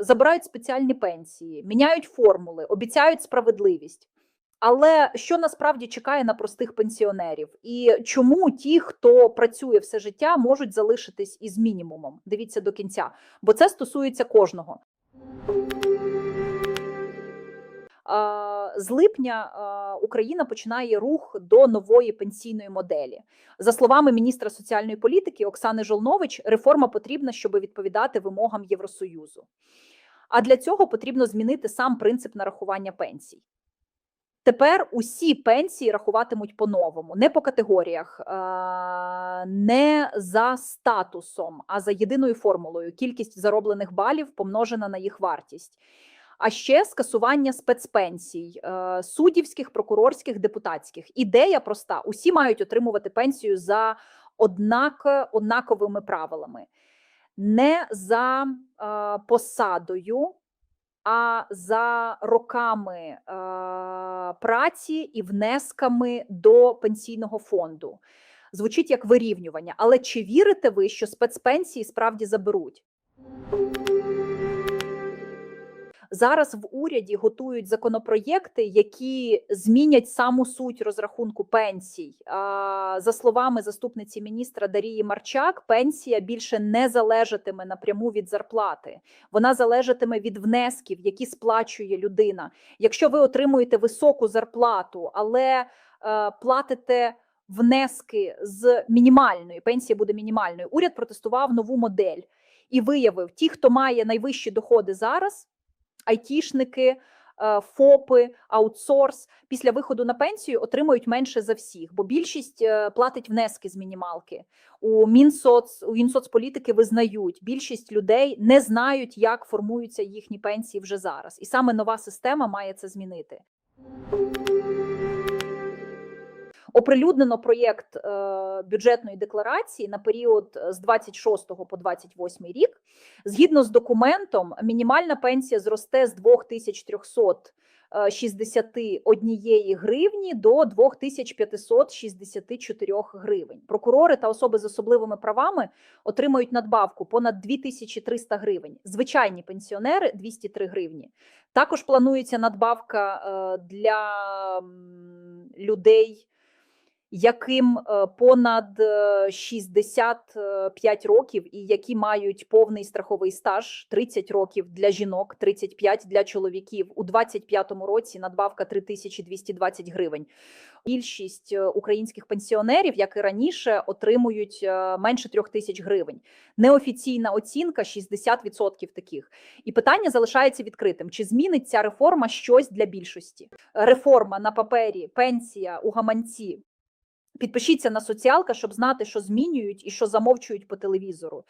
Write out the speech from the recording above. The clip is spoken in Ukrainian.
забирають спеціальні пенсії, міняють формули, обіцяють справедливість. Але що насправді чекає на простих пенсіонерів, і чому ті, хто працює все життя, можуть залишитись із мінімумом? Дивіться до кінця, бо це стосується кожного. З липня Україна починає рух до нової пенсійної моделі. За словами міністра соціальної політики Оксани Жолнович, реформа потрібна, щоб відповідати вимогам Євросоюзу. А для цього потрібно змінити сам принцип нарахування пенсій. Тепер усі пенсії рахуватимуть по-новому, не по категоріях, не за статусом, а за єдиною формулою: кількість зароблених балів помножена на їх вартість. А ще скасування спецпенсій е, суддівських, прокурорських, депутатських. Ідея проста: усі мають отримувати пенсію за однак, однаковими правилами, не за е, посадою, а за роками е, праці і внесками до пенсійного фонду. Звучить як вирівнювання. Але чи вірите ви, що спецпенсії справді заберуть? Зараз в уряді готують законопроєкти, які змінять саму суть розрахунку пенсій. За словами заступниці міністра Дарії Марчак, пенсія більше не залежатиме напряму від зарплати. Вона залежатиме від внесків, які сплачує людина. Якщо ви отримуєте високу зарплату, але е, платите. Внески з мінімальної пенсія буде мінімальною. Уряд протестував нову модель і виявив, ті, хто має найвищі доходи зараз, айтішники, е, ФОПи, аутсорс після виходу на пенсію отримують менше за всіх, бо більшість е, платить внески з мінімалки. У Мінсоц у Мінсоцполітики визнають, більшість людей не знають, як формуються їхні пенсії вже зараз, і саме нова система має це змінити. Оприлюднено проєкт е, бюджетної декларації на період з 26 по 28 рік. Згідно з документом, мінімальна пенсія зросте з 2361 гривні до 2564 гривень. Прокурори та особи з особливими правами отримають надбавку понад 2300 гривень. Звичайні пенсіонери 203 гривні. Також планується надбавка е, для людей яким е, понад 65 е, років і які мають повний страховий стаж 30 років для жінок, 35 для чоловіків у 25-му році надбавка 3220 гривень. Більшість е, українських пенсіонерів, як і раніше, отримують менше трьох тисяч гривень. Неофіційна оцінка 60% таких. І питання залишається відкритим: чи змінить ця реформа щось для більшості? Реформа на папері, пенсія у гаманці. Підпишіться на соціалка, щоб знати, що змінюють і що замовчують по телевізору.